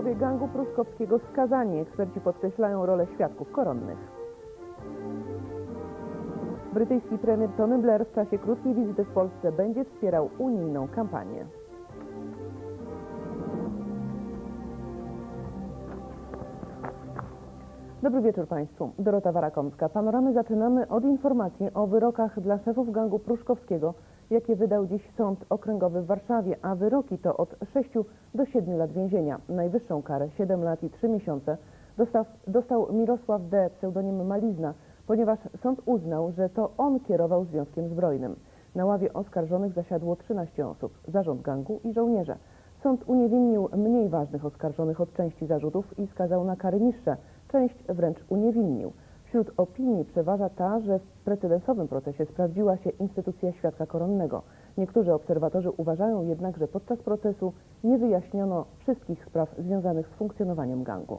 Szefowie gangu pruszkowskiego skazani. Eksperci podkreślają rolę świadków koronnych. Brytyjski premier Tony Blair w czasie krótkiej wizyty w Polsce będzie wspierał unijną kampanię. Dobry wieczór Państwu. Dorota Warakomska. Panoramy zaczynamy od informacji o wyrokach dla szefów gangu pruszkowskiego, jakie wydał dziś Sąd Okręgowy w Warszawie, a wyroki to od 6 do 7 lat więzienia. Najwyższą karę 7 lat i 3 miesiące dostał, dostał Mirosław D., pseudonim Malizna, ponieważ sąd uznał, że to on kierował Związkiem Zbrojnym. Na ławie oskarżonych zasiadło 13 osób, zarząd gangu i żołnierze. Sąd uniewinnił mniej ważnych oskarżonych od części zarzutów i skazał na kary niższe, część wręcz uniewinnił. Wśród opinii przeważa ta, że w precedensowym procesie sprawdziła się instytucja świadka koronnego. Niektórzy obserwatorzy uważają jednak, że podczas procesu nie wyjaśniono wszystkich spraw związanych z funkcjonowaniem gangu.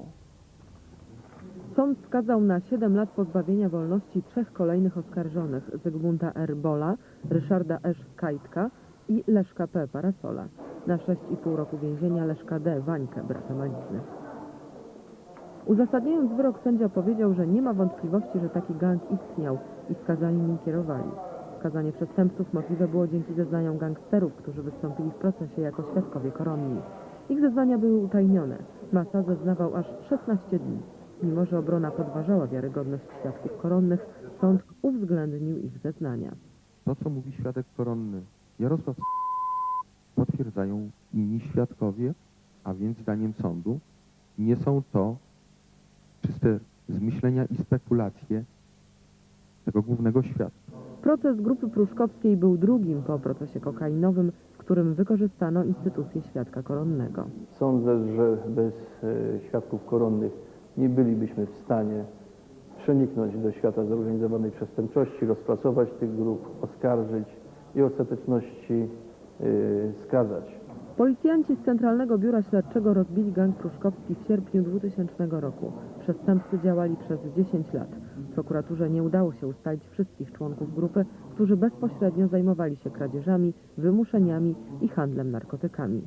Sąd skazał na 7 lat pozbawienia wolności trzech kolejnych oskarżonych Zygmunta R. Bola, Ryszarda Esz Kajtka i Leszka P. Parasola. Na 6,5 roku więzienia Leszka D. Wańkę, brata Malizny. Uzasadniając wyrok sędzia powiedział, że nie ma wątpliwości, że taki gang istniał i skazani nim kierowali. Skazanie przestępców możliwe było dzięki zeznaniom gangsterów, którzy wystąpili w procesie jako świadkowie koronni. Ich zeznania były utajnione. Masa zeznawał aż 16 dni. Mimo, że obrona podważała wiarygodność świadków koronnych, sąd uwzględnił ich zeznania. To, co mówi świadek koronny Jarosław potwierdzają inni świadkowie, a więc zdaniem sądu nie są to czyste zmyślenia i spekulacje tego głównego świadka. Proces grupy pruszkowskiej był drugim po procesie kokainowym, w którym wykorzystano instytucję świadka koronnego. Sądzę, że bez e, świadków koronnych nie bylibyśmy w stanie przeniknąć do świata zorganizowanej przestępczości, rozpracować tych grup, oskarżyć i w ostateczności e, skazać. Policjanci z Centralnego Biura Śledczego rozbili gang pruszkowski w sierpniu 2000 roku. Przestępcy działali przez 10 lat. Prokuraturze nie udało się ustalić wszystkich członków grupy, którzy bezpośrednio zajmowali się kradzieżami, wymuszeniami i handlem narkotykami.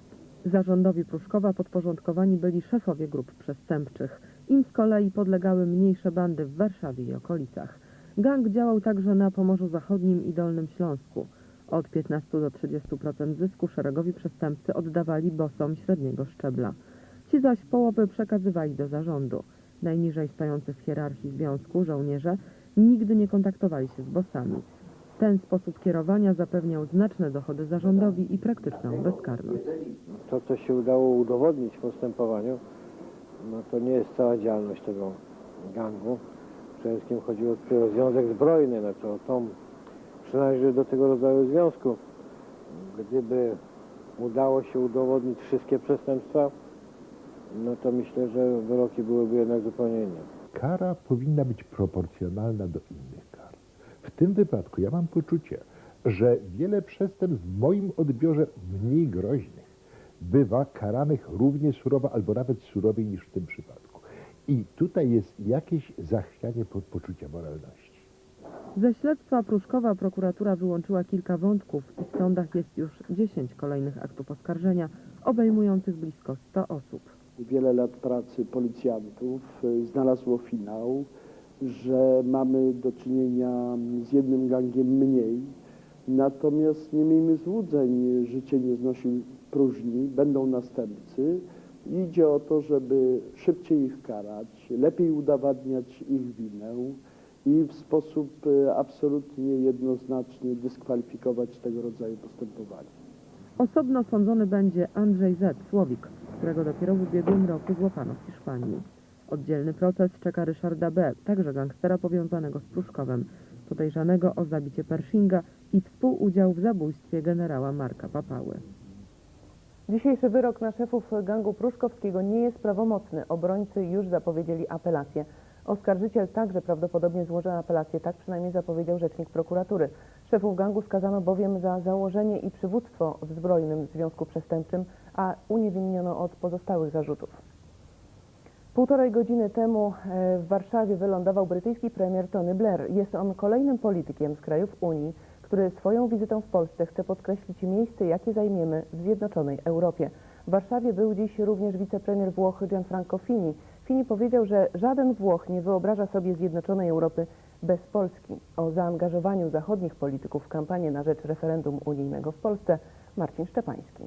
Zarządowi Pruszkowa podporządkowani byli szefowie grup przestępczych. Im z kolei podlegały mniejsze bandy w Warszawie i okolicach. Gang działał także na Pomorzu Zachodnim i Dolnym Śląsku. Od 15 do 30% zysku szeregowi przestępcy oddawali bosom średniego szczebla. Ci zaś połowę przekazywali do zarządu. Najniżej stojący w hierarchii związku żołnierze nigdy nie kontaktowali się z bosami. Ten sposób kierowania zapewniał znaczne dochody zarządowi i praktyczną bezkarność. to, co się udało udowodnić w postępowaniu, no to nie jest cała działalność tego gangu. Przede wszystkim chodziło o związek zbrojny, no to tą przynależy do tego rodzaju związku. Gdyby udało się udowodnić wszystkie przestępstwa, no to myślę, że wyroki byłyby jednak zupełnie inne. kara powinna być proporcjonalna do innych kar. W tym wypadku ja mam poczucie, że wiele przestępstw w moim odbiorze mniej groźnych bywa karanych równie surowo albo nawet surowiej niż w tym przypadku. I tutaj jest jakieś zachwianie po- poczucia moralności. Ze śledztwa Pruszkowa prokuratura wyłączyła kilka wątków i w sądach jest już 10 kolejnych aktów oskarżenia obejmujących blisko 100 osób. Wiele lat pracy policjantów y, znalazło finał, że mamy do czynienia z jednym gangiem mniej. Natomiast nie miejmy złudzeń, życie nie znosi próżni, będą następcy. Idzie o to, żeby szybciej ich karać, lepiej udowadniać ich winę i w sposób y, absolutnie jednoznaczny dyskwalifikować tego rodzaju postępowania. Osobno sądzony będzie Andrzej Z. Słowik, którego dopiero w ubiegłym roku złapano w Hiszpanii. Oddzielny proces czeka Ryszarda B., także gangstera powiązanego z Pruszkowem, podejrzanego o zabicie Pershinga i współudział w zabójstwie generała Marka Papały. Dzisiejszy wyrok na szefów gangu pruszkowskiego nie jest prawomocny. Obrońcy już zapowiedzieli apelację. Oskarżyciel także prawdopodobnie złoży apelację, tak przynajmniej zapowiedział rzecznik prokuratury. Szefów gangu skazano bowiem za założenie i przywództwo w zbrojnym związku przestępczym, a uniewinniono od pozostałych zarzutów. Półtorej godziny temu e, w Warszawie wylądował brytyjski premier Tony Blair. Jest on kolejnym politykiem z krajów Unii, który swoją wizytą w Polsce chce podkreślić miejsce, jakie zajmiemy w zjednoczonej Europie. W Warszawie był dziś również wicepremier Włoch Gianfranco Fini. Fini powiedział, że żaden Włoch nie wyobraża sobie zjednoczonej Europy bez Polski. O zaangażowaniu zachodnich polityków w kampanię na rzecz referendum unijnego w Polsce Marcin Szczepański.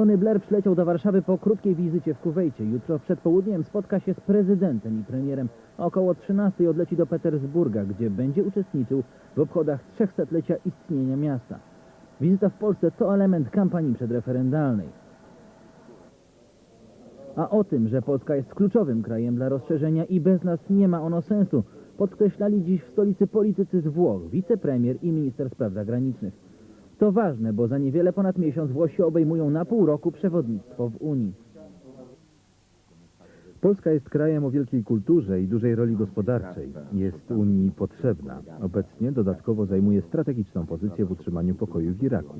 Tony Blair przyleciał do Warszawy po krótkiej wizycie w Kuwejcie. Jutro przed południem spotka się z prezydentem i premierem. Około 13 odleci do Petersburga, gdzie będzie uczestniczył w obchodach 300-lecia istnienia miasta. Wizyta w Polsce to element kampanii przedreferendalnej. A o tym, że Polska jest kluczowym krajem dla rozszerzenia i bez nas nie ma ono sensu, podkreślali dziś w stolicy politycy z Włoch, wicepremier i minister spraw zagranicznych. To ważne, bo za niewiele ponad miesiąc Włosi obejmują na pół roku przewodnictwo w Unii. Polska jest krajem o wielkiej kulturze i dużej roli gospodarczej. Jest Unii potrzebna. Obecnie dodatkowo zajmuje strategiczną pozycję w utrzymaniu pokoju w Iraku.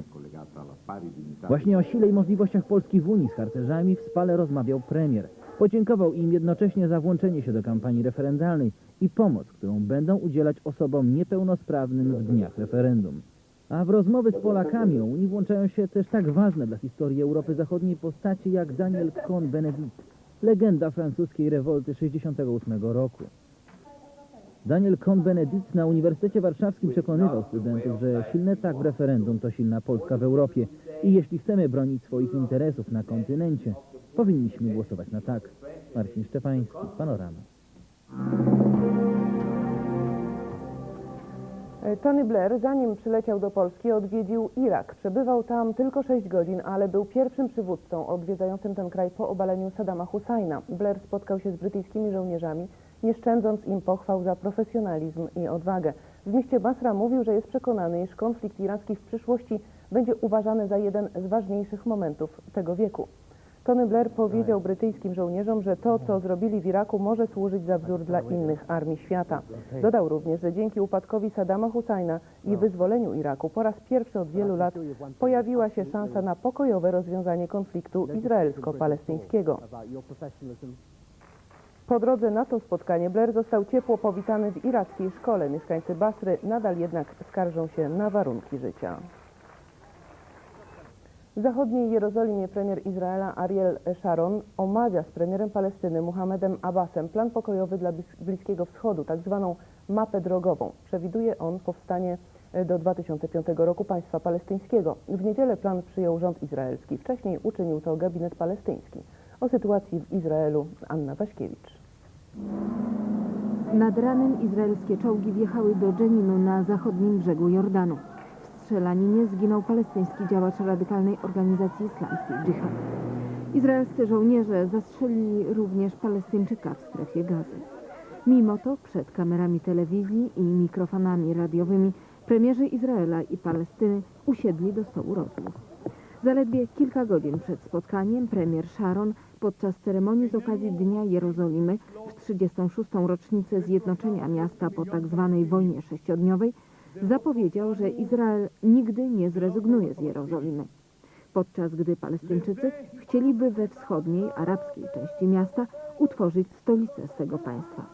Właśnie o sile i możliwościach Polski w Unii z harcerzami w Spale rozmawiał premier. Podziękował im jednocześnie za włączenie się do kampanii referendalnej i pomoc, którą będą udzielać osobom niepełnosprawnym w dniach referendum. A w rozmowy z Polakami o włączają się też tak ważne dla historii Europy Zachodniej postaci jak Daniel Cohn-Bendit, legenda francuskiej rewolty 68 roku. Daniel Cohn-Bendit na Uniwersytecie Warszawskim przekonywał studentów, że silne tak w referendum to silna Polska w Europie i jeśli chcemy bronić swoich interesów na kontynencie, powinniśmy głosować na tak. Marcin Szczepański, Panorama. Tony Blair, zanim przyleciał do Polski, odwiedził Irak. Przebywał tam tylko 6 godzin, ale był pierwszym przywódcą odwiedzającym ten kraj po obaleniu Saddama Husajna. Blair spotkał się z brytyjskimi żołnierzami, nie szczędząc im pochwał za profesjonalizm i odwagę. W mieście Basra mówił, że jest przekonany, iż konflikt iracki w przyszłości będzie uważany za jeden z ważniejszych momentów tego wieku. Tony Blair powiedział brytyjskim żołnierzom, że to, co zrobili w Iraku, może służyć za wzór dla innych armii świata. Dodał również, że dzięki upadkowi Saddama Husajna i wyzwoleniu Iraku po raz pierwszy od wielu lat pojawiła się szansa na pokojowe rozwiązanie konfliktu izraelsko-palestyńskiego. Po drodze na to spotkanie Blair został ciepło powitany w irackiej szkole. Mieszkańcy Basry nadal jednak skarżą się na warunki życia. W zachodniej Jerozolimie premier Izraela Ariel Sharon omawia z premierem Palestyny Mohamedem Abbasem plan pokojowy dla Blis- Bliskiego Wschodu, tak zwaną mapę drogową. Przewiduje on powstanie e, do 2005 roku państwa palestyńskiego. W niedzielę plan przyjął rząd izraelski. Wcześniej uczynił to gabinet palestyński. O sytuacji w Izraelu Anna Waśkiewicz. Nad ranem izraelskie czołgi wjechały do Dżeninu na zachodnim brzegu Jordanu. Strzelaninie zginął palestyński działacz radykalnej organizacji islamskiej dżihad. Izraelscy żołnierze zastrzelili również Palestyńczyka w strefie gazy. Mimo to przed kamerami telewizji i mikrofonami radiowymi premierzy Izraela i Palestyny usiedli do stołu rozmów. Zaledwie kilka godzin przed spotkaniem premier Sharon podczas ceremonii z okazji Dnia Jerozolimy w 36. rocznicę zjednoczenia miasta po tzw. wojnie sześciodniowej zapowiedział, że Izrael nigdy nie zrezygnuje z Jerozolimy. Podczas gdy Palestyńczycy chcieliby we wschodniej, arabskiej części miasta utworzyć stolicę swego państwa.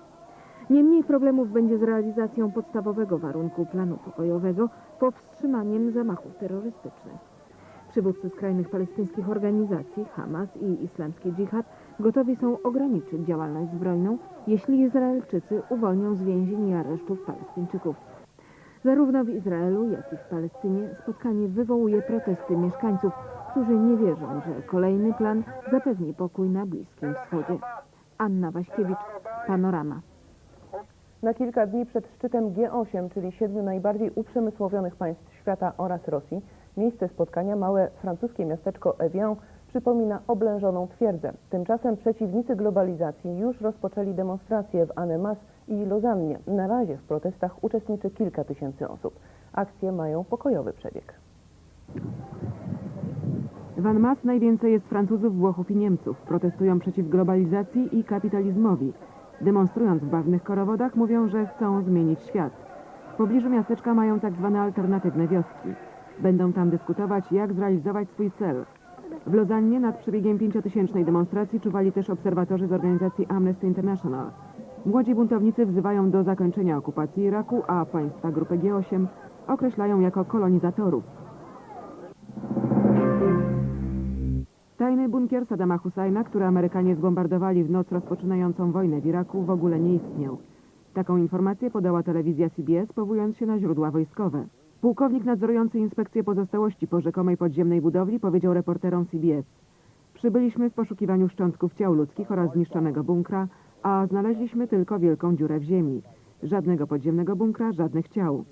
Niemniej problemów będzie z realizacją podstawowego warunku planu pokojowego powstrzymaniem zamachów terrorystycznych. Przywódcy skrajnych palestyńskich organizacji Hamas i Islamski Dżihad gotowi są ograniczyć działalność zbrojną, jeśli Izraelczycy uwolnią z więzień i aresztów Palestyńczyków. Zarówno w Izraelu, jak i w Palestynie spotkanie wywołuje protesty mieszkańców, którzy nie wierzą, że kolejny plan zapewni pokój na Bliskim Wschodzie. Anna Waśkiewicz, Panorama. Na kilka dni przed szczytem G8, czyli siedmiu najbardziej uprzemysłowionych państw świata oraz Rosji, miejsce spotkania, małe francuskie miasteczko Evian, przypomina oblężoną twierdzę. Tymczasem przeciwnicy globalizacji już rozpoczęli demonstracje w Annemasse i Lozannie. Na razie w protestach uczestniczy kilka tysięcy osób. Akcje mają pokojowy przebieg. W Annemasse najwięcej jest Francuzów, Włochów i Niemców. Protestują przeciw globalizacji i kapitalizmowi. Demonstrując w barwnych korowodach mówią, że chcą zmienić świat. W pobliżu miasteczka mają tak zwane alternatywne wioski. Będą tam dyskutować, jak zrealizować swój cel. W Lozannie nad przebiegiem pięciotysięcznej demonstracji czuwali też obserwatorzy z organizacji Amnesty International. Młodzi buntownicy wzywają do zakończenia okupacji Iraku, a państwa grupy G8 określają jako kolonizatorów. Tajny bunkier Saddama Husajna, który Amerykanie zbombardowali w noc rozpoczynającą wojnę w Iraku, w ogóle nie istniał. Taką informację podała telewizja CBS, powołując się na źródła wojskowe. Pułkownik nadzorujący inspekcję pozostałości po rzekomej podziemnej budowli powiedział reporterom CBS. Przybyliśmy w poszukiwaniu szczątków ciał ludzkich oraz zniszczonego bunkra, a znaleźliśmy tylko wielką dziurę w ziemi. Żadnego podziemnego bunkra, żadnych ciał.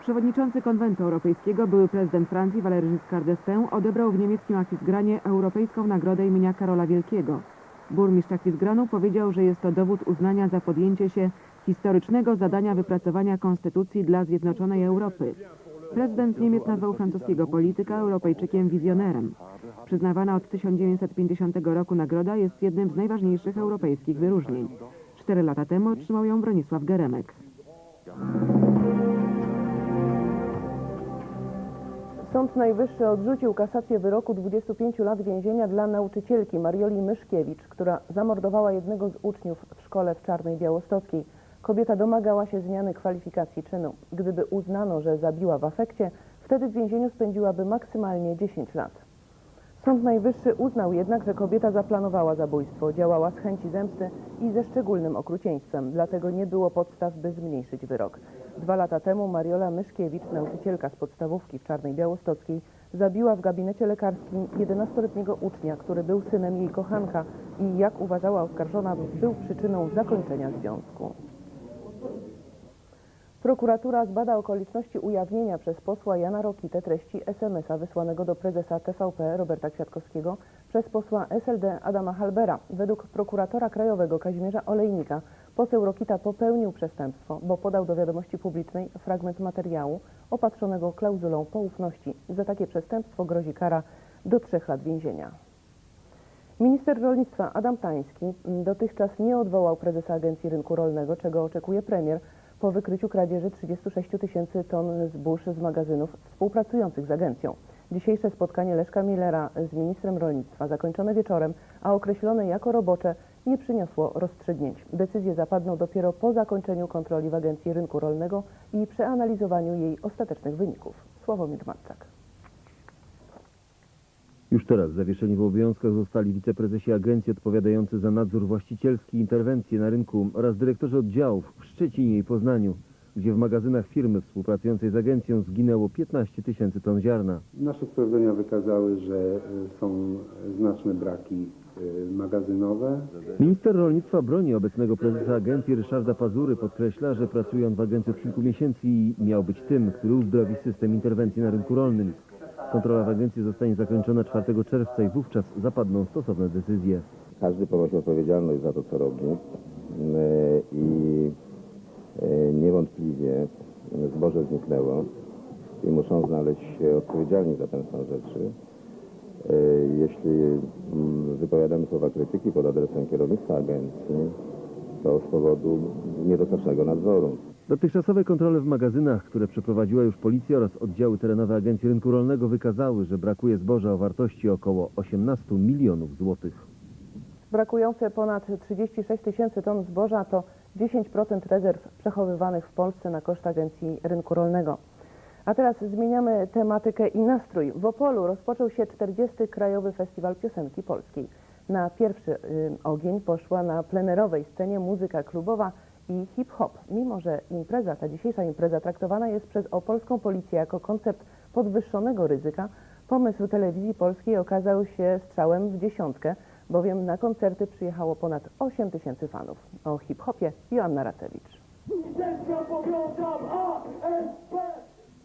Przewodniczący Konwentu Europejskiego, były prezydent Francji Valéry Giscard d'Estaing odebrał w niemieckim Aquisgranie Europejską Nagrodę imienia Karola Wielkiego. Burmistrz Aquisgranu powiedział, że jest to dowód uznania za podjęcie się historycznego zadania wypracowania konstytucji dla zjednoczonej Europy. Prezydent Niemiec nazwał francuskiego polityka Europejczykiem wizjonerem. Przyznawana od 1950 roku nagroda jest jednym z najważniejszych europejskich wyróżnień. Cztery lata temu otrzymał ją Bronisław Geremek. Sąd Najwyższy odrzucił kasację wyroku 25 lat więzienia dla nauczycielki Marioli Myszkiewicz, która zamordowała jednego z uczniów w szkole w Czarnej Białostockiej. Kobieta domagała się zmiany kwalifikacji czynu. Gdyby uznano, że zabiła w afekcie, wtedy w więzieniu spędziłaby maksymalnie 10 lat. Sąd Najwyższy uznał jednak, że kobieta zaplanowała zabójstwo, działała z chęci zemsty i ze szczególnym okrucieństwem, dlatego nie było podstaw, by zmniejszyć wyrok. Dwa lata temu Mariola Myszkiewicz, nauczycielka z podstawówki w Czarnej Białostockiej, zabiła w gabinecie lekarskim 11-letniego ucznia, który był synem jej kochanka i, jak uważała oskarżona, był przyczyną zakończenia związku. Prokuratura zbada okoliczności ujawnienia przez posła Jana Rokitę treści SMS-a wysłanego do prezesa TVP Roberta Kwiatkowskiego przez posła SLD Adama Halbera. Według prokuratora krajowego Kazimierza Olejnika poseł Rokita popełnił przestępstwo, bo podał do wiadomości publicznej fragment materiału opatrzonego klauzulą poufności. Za takie przestępstwo grozi kara do trzech lat więzienia. Minister rolnictwa Adam Tański dotychczas nie odwołał prezesa Agencji Rynku Rolnego, czego oczekuje premier po wykryciu kradzieży 36 tysięcy ton zbóż z magazynów współpracujących z agencją. Dzisiejsze spotkanie Leszka Millera z ministrem rolnictwa, zakończone wieczorem, a określone jako robocze, nie przyniosło rozstrzygnięć. Decyzje zapadną dopiero po zakończeniu kontroli w Agencji Rynku Rolnego i przeanalizowaniu jej ostatecznych wyników. Sławomir Matczak. Już teraz zawieszeni w obowiązkach zostali wiceprezesi agencji odpowiadający za nadzór właścicielski i interwencje na rynku oraz dyrektorzy oddziałów w Szczecinie i Poznaniu, gdzie w magazynach firmy współpracującej z agencją zginęło 15 tysięcy ton ziarna. Nasze sprawdzenia wykazały, że e, są znaczne braki e, magazynowe. Minister rolnictwa broni obecnego prezesa agencji Ryszarda Pazury podkreśla, że pracuje on w agencji od kilku miesięcy miał być tym, który uzdrowi system interwencji na rynku rolnym. Kontrola w agencji zostanie zakończona 4 czerwca i wówczas zapadną stosowne decyzje. Każdy ponosi odpowiedzialność za to, co robi e, i e, niewątpliwie zboże zniknęło i muszą znaleźć się odpowiedzialni za ten stan rzeczy. E, Jeśli mm, wypowiadamy słowa krytyki pod adresem kierownictwa agencji, to z powodu niedostatecznego nadzoru. Dotychczasowe kontrole w magazynach, które przeprowadziła już policja oraz oddziały terenowe Agencji Rynku Rolnego wykazały, że brakuje zboża o wartości około 18 milionów złotych. Brakujące ponad 36 tysięcy ton zboża to 10% rezerw przechowywanych w Polsce na koszt Agencji Rynku Rolnego. A teraz zmieniamy tematykę i nastrój. W Opolu rozpoczął się 40. Krajowy Festiwal Piosenki Polskiej. Na pierwszy y, ogień poszła na plenerowej scenie muzyka klubowa i hip-hop. Mimo, że impreza, ta dzisiejsza impreza traktowana jest przez opolską policję jako koncept podwyższonego ryzyka, pomysł telewizji polskiej okazał się strzałem w dziesiątkę, bowiem na koncerty przyjechało ponad 8 tysięcy fanów. O hip-hopie Joanna Ratewicz.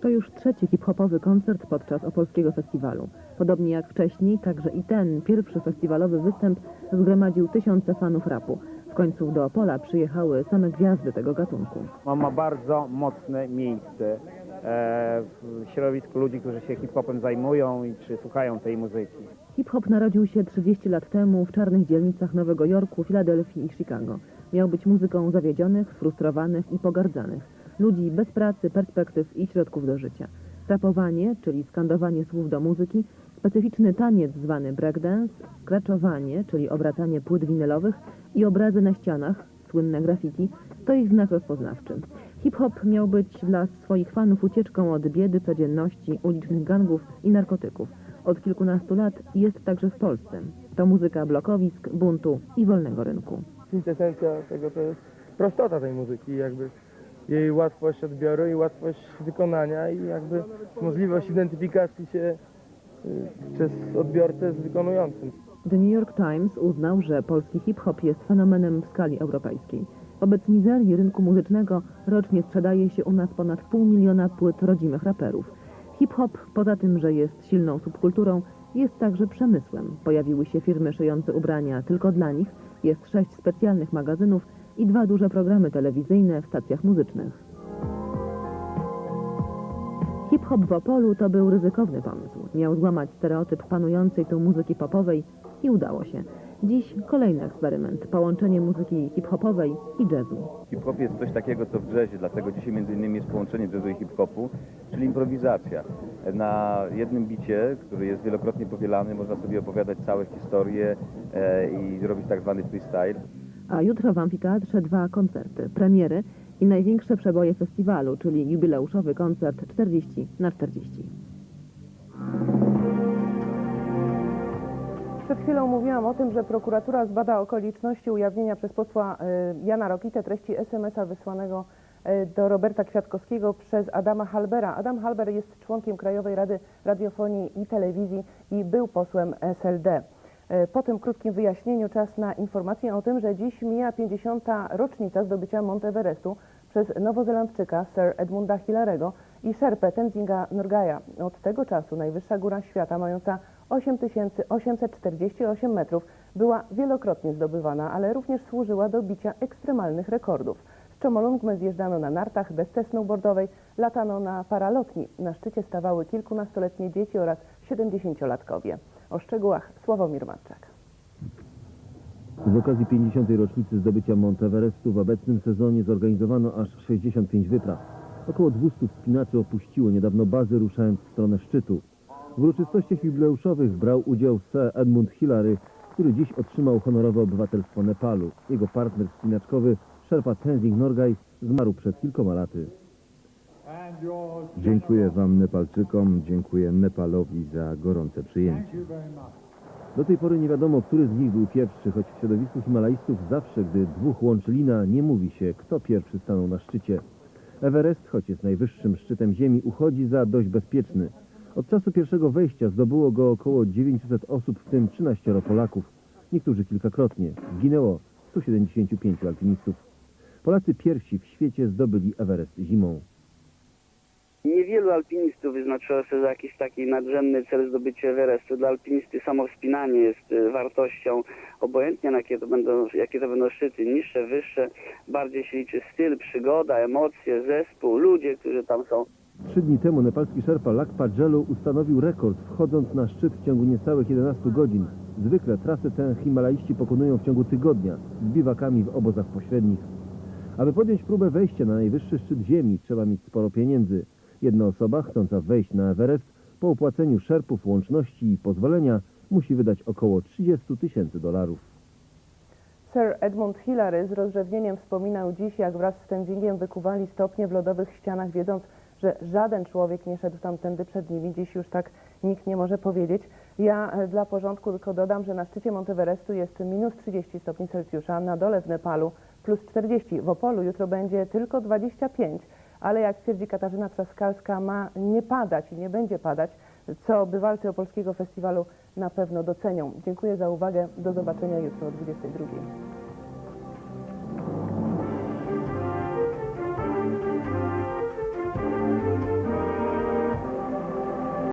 To już trzeci hip-hopowy koncert podczas opolskiego festiwalu. Podobnie jak wcześniej, także i ten pierwszy festiwalowy występ zgromadził tysiące fanów rapu. W końcu do Opola przyjechały same gwiazdy tego gatunku. On ma bardzo mocne miejsce e, w środowisku ludzi, którzy się hip-hopem zajmują i czy słuchają tej muzyki. Hip-hop narodził się 30 lat temu w czarnych dzielnicach Nowego Jorku, Filadelfii i Chicago. Miał być muzyką zawiedzionych, sfrustrowanych i pogardzanych. Ludzi bez pracy, perspektyw i środków do życia. Rapowanie, czyli skandowanie słów do muzyki, specyficzny taniec zwany breakdance, skraczowanie, czyli obracanie płyt winylowych i obrazy na ścianach, słynne graffiti, to ich znak rozpoznawczy. Hip-hop miał być dla swoich fanów ucieczką od biedy, codzienności, ulicznych gangów i narkotyków. Od kilkunastu lat jest także w Polsce. To muzyka blokowisk, buntu i wolnego rynku. kwintesencja tego to jest prostota tej muzyki, jakby jej łatwość odbioru i łatwość wykonania i jakby możliwość identyfikacji się przez odbiorcę z wykonującym. The New York Times uznał, że polski hip-hop jest fenomenem w skali europejskiej. Wobec mizerii rynku muzycznego rocznie sprzedaje się u nas ponad pół miliona płyt rodzimych raperów. Hip-hop, poza tym, że jest silną subkulturą, jest także przemysłem. Pojawiły się firmy szyjące ubrania tylko dla nich, jest sześć specjalnych magazynów i dwa duże programy telewizyjne w stacjach muzycznych. Hip-hop w Opolu to był ryzykowny pomysł. Miał złamać stereotyp panującej tu muzyki popowej i udało się. Dziś kolejny eksperyment, połączenie muzyki hip-hopowej i jazzu. Hip-hop jest coś takiego, co w jazzie, dlatego dzisiaj między innymi jest połączenie jazzu i hip-hopu, czyli improwizacja. Na jednym bicie, który jest wielokrotnie powielany, można sobie opowiadać całe historie e, i robić tak zwany freestyle. A jutro w Amfiteatrze dwa koncerty, premiery i największe przeboje festiwalu, czyli jubileuszowy koncert 40 na 40. Przed chwilą mówiłam o tym, że prokuratura zbada okoliczności ujawnienia przez posła y, Jana Rokitę treści SMS-a wysłanego y, do Roberta Kwiatkowskiego przez Adama Halbera. Adam Halber jest członkiem Krajowej Rady Radiofonii i Telewizji i był posłem SLD. Y, Po tym krótkim wyjaśnieniu czas na informację o tym, że dziś mija 50. rocznica zdobycia Monteverestu przez Nowozelandczyka Sir Edmunda Hillarego i Sherpę Tenzinga Norgaja. Od tego czasu najwyższa góra świata, mająca 8848 metrów, była wielokrotnie zdobywana, ale również służyła do bicia ekstremalnych rekordów. Z Chomolungmy zjeżdżano na nartach, desce snowboardowej, latano na paralotni. Na szczycie stawały kilkunastoletnie dzieci oraz 70-latkowie. O szczegółach Sławomir Matczak. Z okazji 50. rocznicy zdobycia Monteverestu w obecnym sezonie zorganizowano aż 65 wypraw. Około 200 wspinaczy opuściło niedawno bazy, ruszając w stronę szczytu. W uroczystościach jubileuszowych brał udział Sir Edmund Hillary, który dziś otrzymał honorowe obywatelstwo Nepalu. Jego partner wspinaczkowy, Sherpa Tenzing Norgay, zmarł przed kilkoma laty. Dziękuję Wam Nepalczykom, dziękuję Nepalowi za gorące przyjęcie. Do tej pory nie wiadomo, który z nich był pierwszy, choć w środowisku himalajstów zawsze, gdy dwóch łączy lina, nie mówi się, kto pierwszy stanął na szczycie. Everest, choć jest najwyższym szczytem Ziemi, uchodzi za dość bezpieczny. Od czasu pierwszego wejścia zdobyło go około 900 osób, w tym 13 Polaków. Niektórzy kilkakrotnie. Zginęło 175 alpinistów. Polacy pierwsi w świecie zdobyli Everest zimą. Niewielu alpinistów wyznaczyło sobie jakiś taki nadrzędny cel zdobycia Everestu. Dla alpinisty samo wspinanie jest y, wartością, obojętnie na jakie to będą, jakie to będą szczyty, niższe, wyższe, bardziej się liczy styl, przygoda, emocje, zespół, ludzie, którzy tam są. Trzy dni temu nepalski szerpa Lakpa Dżelu ustanowił rekord, wchodząc na szczyt w ciągu niecałych 11 godzin. Zwykle trasę tę himalaiści pokonują w ciągu tygodnia, z biwakami w obozach pośrednich. Aby podjąć próbę wejścia na najwyższy szczyt ziemi, trzeba mieć sporo pieniędzy. Jedna osoba, chcąca wejść na Everest, po opłaceniu szerpów łączności i pozwolenia, musi wydać około 30 tysięcy dolarów. Sir Edmund Hillary z rozrzewnieniem wspominał dziś, jak wraz z Tenzingiem wykuwali stopnie w lodowych ścianach, wiedząc, że żaden człowiek nie szedł tamtędy przed nimi. Dziś już tak nikt nie może powiedzieć. Ja e, dla porządku tylko dodam, że na szczycie Monteverestu jest minus 30 stopni Celsjusza, na dole w Nepalu plus 40. W Opolu jutro będzie tylko 25, ale jak twierdzi Katarzyna Trzaskalska, ma nie padać i nie będzie padać, co bywalcy Opolskiego Festiwalu na pewno docenią. Dziękuję za uwagę. Do zobaczenia jutro o 22.